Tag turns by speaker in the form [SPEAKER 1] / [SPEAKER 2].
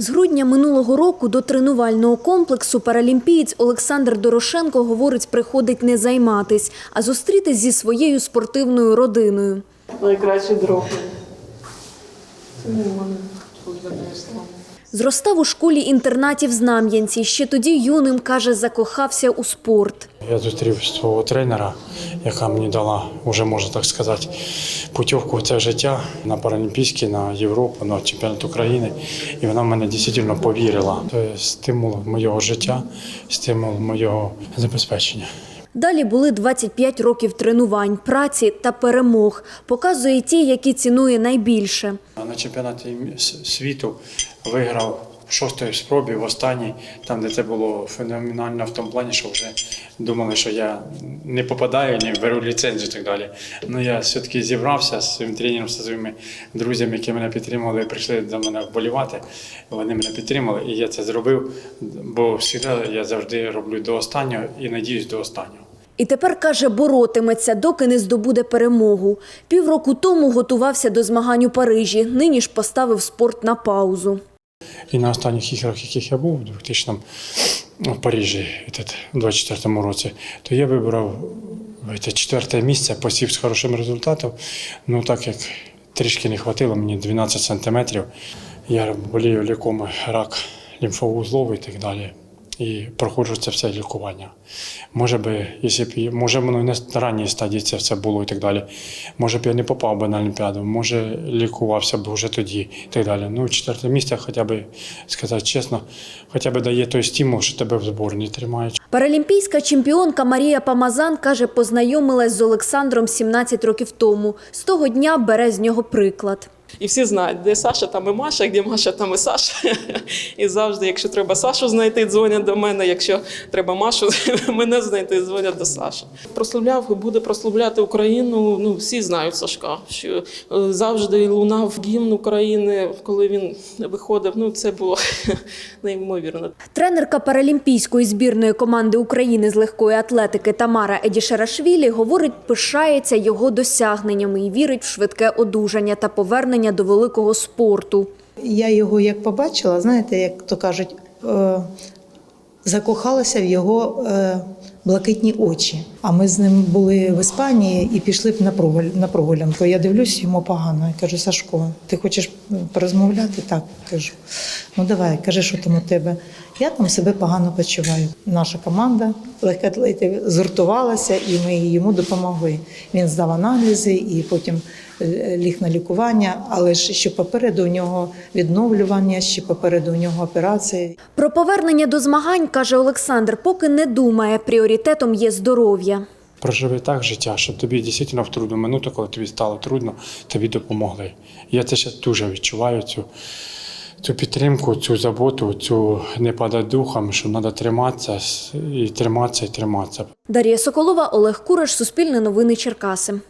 [SPEAKER 1] З грудня минулого року до тренувального комплексу паралімпієць Олександр Дорошенко говорить, приходить не займатись, а зустрітись зі своєю спортивною родиною.
[SPEAKER 2] Найкращий друг. Це не мене.
[SPEAKER 1] Зростав у школі інтернатів Знам'янці. Ще тоді юним каже, закохався у спорт.
[SPEAKER 3] Я зустрів свого тренера, яка мені дала, вже можна так сказати, путівку в це життя на Паралімпійські, на Європу, на чемпіонат України. І вона в мене дійсно повірила. Це стимул моєго життя, стимул моєго забезпечення.
[SPEAKER 1] Далі були 25 років тренувань, праці та перемог. Показує ті, які цінує найбільше.
[SPEAKER 3] На чемпіонаті світу виграв шостої спробі, в останній, там, де це було феноменально в тому плані, що вже думали, що я не попадаю, не беру ліцензію і так далі. Ну я все-таки зібрався з своїм тренером, зі своїми друзями, які мене підтримували, прийшли до мене вболівати. Вони мене підтримали, і я це зробив, бо завжди я завжди роблю до останнього і надіюсь до останнього.
[SPEAKER 1] І тепер каже, боротиметься, доки не здобуде перемогу. Півроку тому готувався до змагань у Парижі. Нині ж поставив спорт на паузу.
[SPEAKER 3] І на останніх іграх, яких я був у 2000 в Парижі, у 24-му році, то я вибрав четверте місце, посів з хорошим результатом. Ну так як трішки не хватило, мені 12 сантиметрів. Я болію ліком рак лімфоузловий і так далі. І проходжу це все лікування. Може би, якщо б може воно і на ранній стадії це все було і так далі. Може б я не попав би на Олімпіаду, може лікувався б вже тоді і так далі. Ну, четверте місце, хоча б сказати чесно, хоча б дає той стимул, що тебе в зборні тримають.
[SPEAKER 1] Паралімпійська чемпіонка Марія Памазан каже, познайомилась з Олександром 17 років тому. З того дня бере з нього приклад.
[SPEAKER 2] І всі знають, де Саша, там і Маша, де Маша, там і Саша. І завжди, якщо треба Сашу знайти, дзвонять до мене. Якщо треба Машу, мене знайти, дзвонять до Саші. Прославляв і буде прославляти Україну. Ну всі знають Сашка, що е, завжди лунав гімн України, коли він виходив. Ну це було неймовірно.
[SPEAKER 1] Тренерка паралімпійської збірної команди України з легкої атлетики Тамара Едішерашвілі говорить, пишається його досягненнями і вірить в швидке одужання та повернення до великого спорту.
[SPEAKER 4] Я його як побачила, знаєте, як то кажуть, е, закохалася в його е, блакитні очі. А ми з ним були в Іспанії і пішли б на на прогулянку. Я дивлюсь, йому погано. Я кажу, Сашко, ти хочеш порозмовляти? Так, кажу. Ну давай, кажи, що там у тебе. Я там себе погано почуваю. Наша команда легкоатлетів згуртувалася, і ми йому допомогли. Він здав аналізи і потім е, ліг на лікування, але ж ще попереду у нього відновлювання, ще попереду у нього операції.
[SPEAKER 1] Про повернення до змагань, каже Олександр, поки не думає, пріоритетом є здоров'я.
[SPEAKER 3] Проживи так життя, щоб тобі дійсно в трудну минуту, коли тобі стало трудно, тобі допомогли. Я це ще дуже відчуваю цю, цю підтримку, цю заботу, цю не падати духом, що треба триматися і триматися, і триматися.
[SPEAKER 1] Дар'я Соколова, Олег Кураш, Суспільне новини Черкаси.